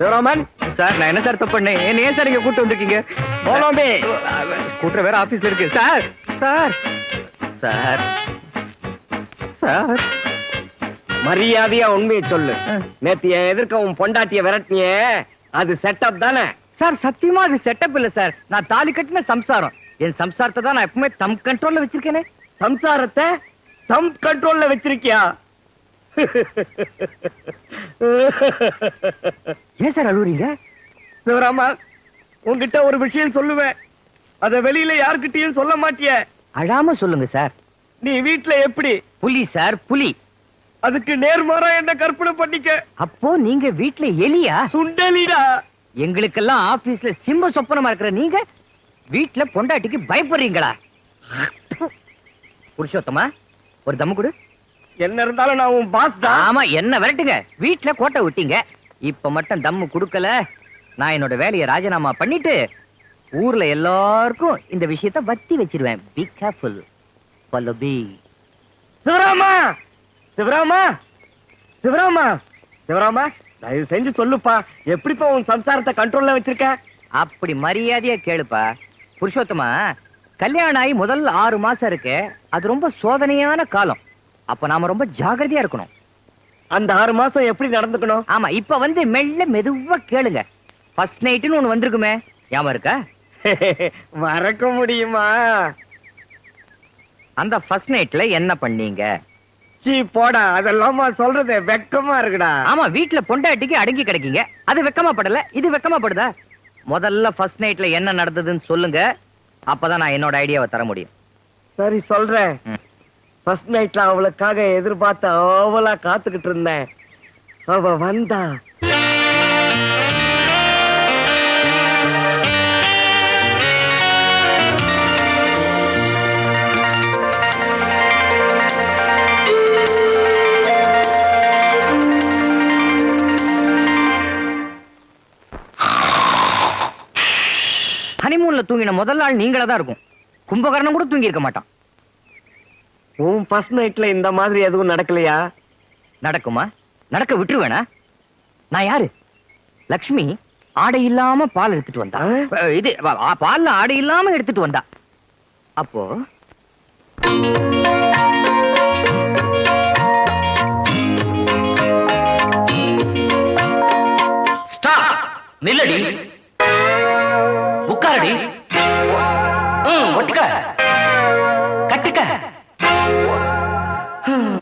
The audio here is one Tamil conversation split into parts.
சிவராமன் சார் நான் என்ன சார் தப்பு பண்ணேன்? என்ன ஏன் சார் இங்க கூட்டு வந்திருக்கீங்க? போலாமே கூட்டுற வேற ஆபீஸ்ல இருக்கு. Sir sir. சார். சார். மரியாதையா உண்மையை சொல்லு. நேத்து என் எதிர்க்க உன் பொண்டாட்டிய விரட்டினியே. அது செட்டப் தானே? சார் சத்தியமா அது செட்டப் இல்ல சார். நான் தாலி கட்டின சம்சாரம். என் சம்சாரத்தை தான் நான் எப்பவுமே தம் கண்ட்ரோல்ல வச்சிருக்கேனே. சம்சாரத்தை தம் கண்ட்ரோல்ல வச்சிருக்கியா? ஏன் சார் அழுவுறீங்க? சிவராமா உன்கிட்ட ஒரு விஷயம் சொல்லுவேன். அத வெளியில யார்கிட்டயும் சொல்ல மாட்டிய. அழாம சொல்லுங்க சார். நீ வீட்ல எப்படி? புலி சார் புலி. அதுக்கு நேர்மாறா என்ன கற்பனை பண்ணிக்க? அப்போ நீங்க வீட்ல எலியா? சுண்டலிடா. எங்களுக்கெல்லாம் ஆபீஸ்ல சிம்ம சொப்பனமா இருக்கிற நீங்க வீட்ல பொண்டாட்டிக்கு பயப்படுறீங்களா? புருஷோத்தமா ஒரு தம்மு கொடு. என்ன இருந்தாலும் நான் உன் பாஸ் தான். ஆமா என்ன விரட்டுங்க? வீட்ல கோட்டை விட்டீங்க. இப்ப மட்டும் தம்மு குடுக்கல. நான் என்னோட வேலையை ராஜினாமா பண்ணிட்டு ஊர்ல எல்லாருக்கும் இந்த விஷயத்த வத்தி வச்சிருவேன். Be careful follow be Sivarama! Sivarama! Sivarama! Sivarama தயவு செஞ்சு சொல்லுப்பா. எப்படிப்பா உன் சம்சாரத்தை கண்ட்ரோல்ல வச்சிருக்க? அப்படி மரியாதையா கேளுப்பா. புருஷோத்தமா கல்யாணம் ஆகி முதல் ஆறு மாசம் இருக்கு. அது ரொம்ப சோதனையான காலம். அப்ப நாம ரொம்ப ஜாகிரதையா இருக்கணும். அந்த ஆறு மாசம் எப்படி நடந்துக்கணும்? ஆமா இப்ப வந்து மெல்ல மெதுவா கேளுங்க. ஃபர்ஸ்ட் நைட்டுன்னு ஒண்ணு வந்திருக்குமே. ஞாபகம் இருக்கா? மறக்க முடியுமா? அந்த ஃபர்ஸ்ட் நைட்ல என்ன பண்ணீங்க? சீ போடா அதெல்லாமா சொல்றது வெக்கமா இருக்குடா. ஆமா வீட்ல பொண்டாட்டிக்கு அடங்கி கிடைக்கீங்க. அது வெக்கமா படல இது வெக்கமா படுதா? முதல்ல ஃபர்ஸ்ட் நைட்ல என்ன நடந்ததுன்னு சொல்லுங்க. அப்பதான் நான் என்னோட ஐடியாவை தர முடியும். சரி சொல்றேன். ஃபர்ஸ்ட் நைட்ல அவளுக்காக எதிர்பார்த்து அவளா காத்துக்கிட்டு இருந்தேன். அவ வந்தா. ஹனிமூன்ல தூங்கின முதல் நாள் நீங்களா தான் இருக்கும். கும்பகர்ணம் கூட தூங்கி இருக்க மாட்டான். உன் ஃபர்ஸ்ட் நைட்ல இந்த மாதிரி எதுவும் நடக்கலையா? நடக்குமா? நடக்க விட்டுருவேனா? நான் யாரு? லக்ஷ்மி ஆடை இல்லாம பால் எடுத்துட்டு வந்தா. இது பால்ல ஆடை இல்லாம எடுத்துட்டு வந்தா. அப்போ?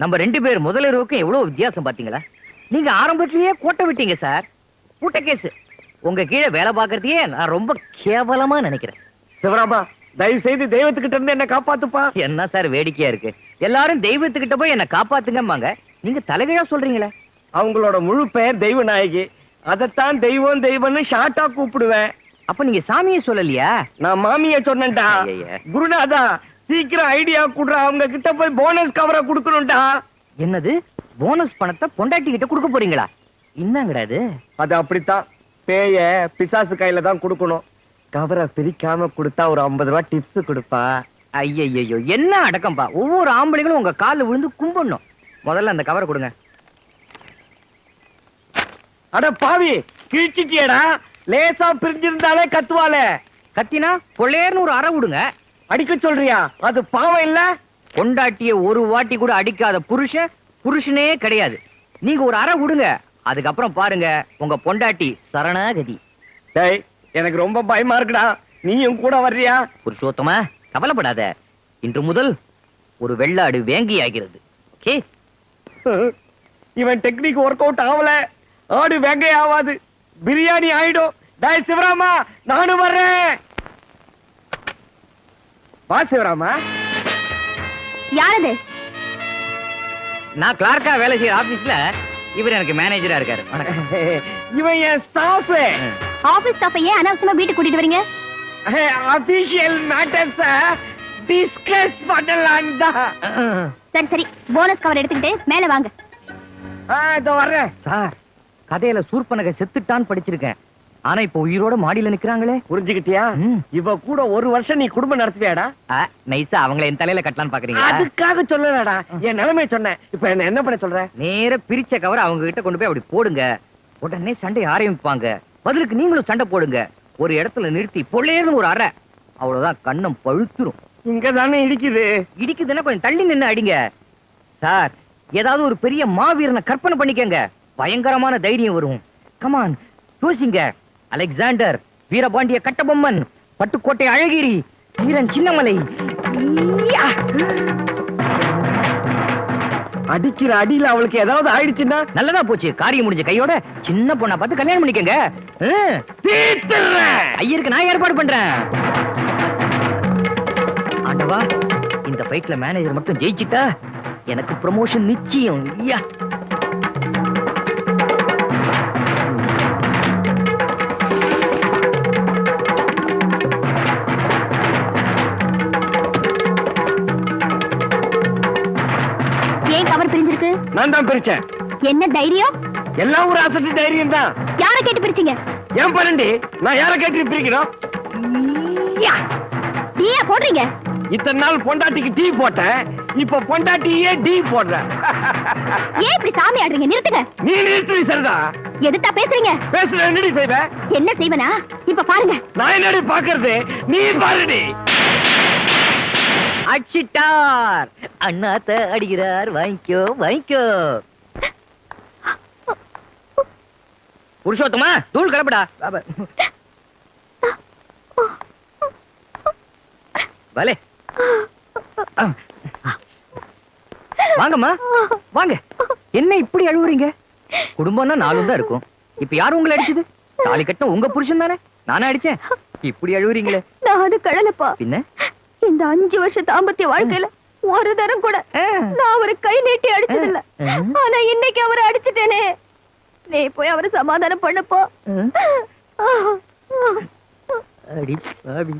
நம்ம ரெண்டு பேர் முதலிரவுக்கும் எவ்வளவு வித்தியாசம் பாத்தீங்களா? நீங்க ஆரம்பத்திலேயே கோட்டை விட்டீங்க சார். கூட்ட கேஸ். உங்க கீழே வேலை பார்க்கறதையே நான் ரொம்ப கேவலமா நினைக்கிறேன். சிவராமா தயவு செய்து தெய்வத்துக்கிட்ட இருந்து என்ன காப்பாத்துப்பா. என்ன சார் வேடிக்கையா இருக்கு? எல்லாரும் தெய்வத்துக்கிட்ட போய் என்ன காப்பாத்துங்கம்மாங்க நீங்க தலைகீழா சொல்றீங்களே. அவங்களோட முழு பெயர் தெய்வ நாயகி அதைத்தான் தெய்வம் தெய்வம்னு ஷார்ட்டா கூப்பிடுவேன். அப்ப நீங்க சாமியே சொல்லலையா? நான் மாமிய சொன்னேன்டா. குருநாதா சீக்கிரம் ஐடியா குடுற. அவங்க கிட்ட போய் போனஸ் கவரை குடுக்கணும்டா. என்னது? போனஸ் பணத்தை பொண்டாட்டி கிட்ட கொடுக்க போறீங்களா? என்னங்கடா இது? அது அப்படித்தான். பேய பிசாசு கையில தான் கொடுக்கணும். கவரை பிரிக்காம கொடுத்தா ஒரு ஐம்பது ரூபாய் டிப்ஸ் கொடுப்பா. ஐயையோ என்ன அடக்கம்பா? ஒவ்வொரு ஆம்பளைங்களும் உங்க கால்ல விழுந்து கும்பிடணும். முதல்ல அந்த கவரை கொடுங்க. அட பாவி கிழிச்சிட்டியடா. லேசா பிரிஞ்சிருந்தாலே கத்துவாளே. கத்தினா? கொள்ளையர்னு ஒரு அறை விடுங்க. அடிக்க சொல்றியா? அது பாவம் இல்ல? பொண்டாட்டிய ஒரு வாட்டி கூட அடிக்காத புருஷன் புருஷனே கிடையாது. நீங்க ஒரு அறை விடுங்க அதுக்கப்புறம் பாருங்க உங்க பொண்டாட்டி சரணாகதி. டேய் எனக்கு ரொம்ப பயமா இருக்குடா. நீயும் கூட வர்றியா? புருஷோத்தமா கவலைப்படாத. இன்று முதல் ஒரு வெள்ளாடு வேங்கி ஆகிறது. ஓகே? இவன் டெக்னிக் ஒர்க் அவுட் ஆகல ஆடு வெங்கை ஆவாது பிரியாணி ஆயிடும். டேய் சிவராமா நானும் வர்றேன். வா சிவராமா யாரது? நான் கிளார்க்கா வேலை செய்யற ஆபீஸ்ல இவர் எனக்கு மேனேஜரா இருக்காரு. வணக்கம். இவன் என் ஸ்டாஃப் ஆபீஸ் ஸ்டாஃப் ஏன் அனாவசியமா வீட்டுக்கு கூட்டிட்டு வரீங்க? அபிஷியல் மேட்டர்ஸ் டிஸ்கஸ் பண்ணலாம் தான் சரி சரி. போனஸ் கவர் எடுத்துக்கிட்டு மேல வாங்க. இதோ வர்றேன். சார் கதையில சூர்பனக செத்துட்டான்னு படிச்சிருக்கேன். ஆனா இப்ப உயிரோட மாடியில நிக்கிறாங்களே. புரிஞ்சுக்கிட்டியா. இவ கூட ஒரு வருஷம் நீ குடும்பம் நடத்துவியாடா? நைஸா அவங்கள என் தலையில கட்டலான்னு பாக்குறீங்களா? அதுக்காக சொல்லலடா. என் நிலைமை சொன்னேன் இப்ப என்ன என்ன பண்ண சொல்ற? நேர பிரிச்ச கவர் அவங்க கிட்ட கொண்டு போய் அப்படி போடுங்க. உடனே சண்டை ஆரம்பிப்பாங்க. பதிலுக்கு நீங்களும் சண்டை போடுங்க. ஒரு இடத்துல நிறுத்தி பொள்ளேர்னு ஒரு அறை. அவ்வளவுதான் கண்ணம் பழுத்துரும். இங்க தானே இடிக்குது. இடிக்குதுன்னா கொஞ்சம் தள்ளி நின்னு அடிங்க. சார் ஏதாவது ஒரு பெரிய மாவீரனை கற்பனை பண்ணிக்கங்க. பயங்கரமான தைரியம் வரும். கமான் யோசிங்க. அலெக்சாண்டர் வீரபாண்டிய கட்டபொம்மன் பட்டுக்கோட்டை அழகிரி வீரன் சின்னமலை! அடிக்கிற அடியில அவளுக்கு ஏதாவது ஆயிடுச்சுன்னா? நல்லதா போச்சு. காரியம் முடிஞ்ச கையோட சின்ன பொண்ணா பார்த்து கல்யாணம் பண்ணிக்கங்க. ஐயருக்கு நான் ஏற்பாடு பண்றேன். ஆண்டவா இந்த ஃபைட்ல மேனேஜர் மட்டும் ஜெயிச்சிட்டா எனக்கு ப்ரமோஷன் நிச்சயம். ஐயா நான் தான் பிரிச்சேன். என்ன தைரியம்? எல்லாம் ஒரு அசட்டு தைரியம் தான். யாரை கேட்டு பிரிச்சீங்க? ஏன் பரண்டி நான் யார கேட்டு பிரிக்கணும்! நீயா போடுறீங்க. இத்தனை நாள் பொண்டாட்டிக்கு டீ போட்டேன். இப்ப பொண்டாட்டியே டீ போடுறேன். ஏன் இப்படி சாமி ஆடுறீங்க? நிறுத்துங்க. நீ நிறுத்தி சரிதா? எதுத்தா பேசுறீங்க? பேசுற என்னடி செய்வ? என்ன செய்வனா? இப்ப பாருங்க. நான் என்னடி பாக்குறது நீ பாருடி. அடிச்சிட்டார். அண்ணாத்த அடிக்கிறார். வாங்கிக்கோ வாங்கிக்கோ. புருஷோத்தமா தூள் கலப்படா. பாபா. பலே ஆ. வாங்கம்மா. வாங்க. என்ன இப்படி அழுவுறீங்க? குடும்பம்னா நாலும் தான் இருக்கும். இப்ப யாரு உங்களை அடிச்சது? தாலி கட்ட உங்க புருஷன் தானே? நானே அடிச்சேன். இப்படி அழுவுறீங்களே. நான் அது கழலப்பா. பின்ன? இந்த அஞ்சு வருஷ தாம்பத்திய வாழ்க்கையில ஒரு தரம் கூட. நான் அவரை கை நீட்டி அடிச்சதில்ல. ஆனா இன்னைக்கு அவரை அடிச்சிட்டேனே. நீ போய் அவரை சமாதானம் பண்ணப்போ. அடி பாவி.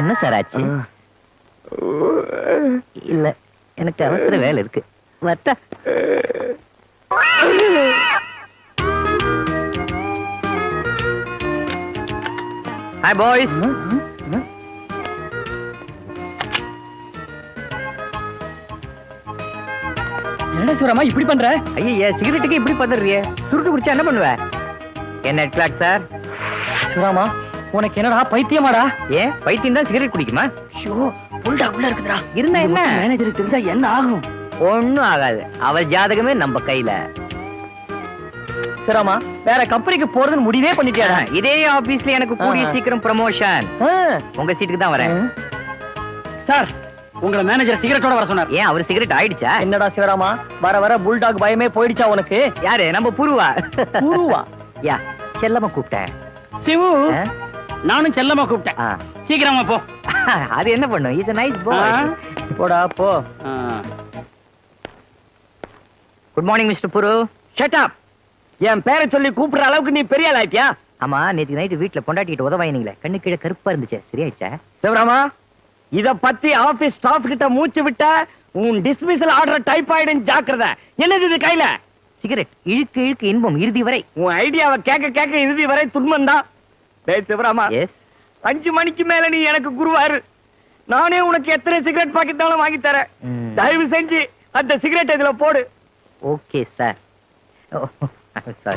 என்ன சார் ஆச்சு? இல்ல எனக்கு அவசர வேலை இருக்கு. ஹாய் பாய்ஸ் என்ன சுரமா இப்படி பண்ற? ஐயா சிகரெட்டுக்கு இப்படி பதறிய. சுருட்டு குடிச்சா என்ன பண்ணுவ? என்ன கிளாக் சார் சுராமா உனக்கு என்னடா பைத்தியமாடா? ஏன்? பைத்தியம் தான் சிகரெட் குடிக்குமா? ஐயோ புல்டா உள்ள இருக்குதுடா. இருந்தா என்ன? மேனேஜருக்கு தெரிஞ்சா என்ன ஆகும்? ஒண்ணும் ஆகாது. அவள் ஜாதகமே நம்ம கையில. சுராமா வேற கம்பெனிக்கு போறதுன்னு முடிவே பண்ணிட்டியாடா? இதே ஆபீஸ்ல எனக்கு கூடிய. சீக்கிரம் ப்ரமோஷன் உங்க சீட்டுக்கு தான் வரேன். சார் உங்களை மேனேஜர் சிகரெட்டோட வர சொன்னார். ஏன் அவர் சிகரெட் ஆயிடுச்சா? என்னடா சிவராமா வர வர புல்டாக் பயமே போயிடுச்சா உனக்கு? யாரு? நம்ம புருவா. பூருவா? யா செல்லமா கூப்பிட்டேன். சிவு? நானும் செல்லமா கூப்பிட்டேன். சீக்கிரமா போ. அது என்ன பண்ணும்? இது நைஸ் பாய் போடா போ. Good morning mister Puru shut up என் பேரை சொல்லி கூப்பிடுற அளவுக்கு நீ பெரிய ஆள் ஆயிட்டியா ஆமா நேத்து நைட்டு வீட்ல பொண்டாட்டிட்டு உதவாயினீங்களே கண்ணு கீழே கருப்பா இருந்துச்சு. சரியாயிடுச்சா? சிவராமா இத பத்தி ஆபீஸ் ஸ்டாஃப் கிட்ட மூச்சு விட்ட உன் டிஸ்மிசல் ஆர்டர் டைப் ஆயிடும் ஜாக்கிரதை. என்னது இது கையில? சிகரெட் இழுக்கு இழுக்கு இன்பம் இறுதி வரை. உன் ஐடியாவை கேட்க கேட்க இறுதி வரை துன்பம் தான் டேய் சிவராமா. எஸ் அஞ்சு மணிக்கு மேல நீ எனக்கு குருவாரு. நானே உனக்கு எத்தனை சிகரெட் பாக்கெட் வாங்கி தரேன். தயவு செஞ்சு அந்த சிகரெட் இதுல போடு. Okay sir sorry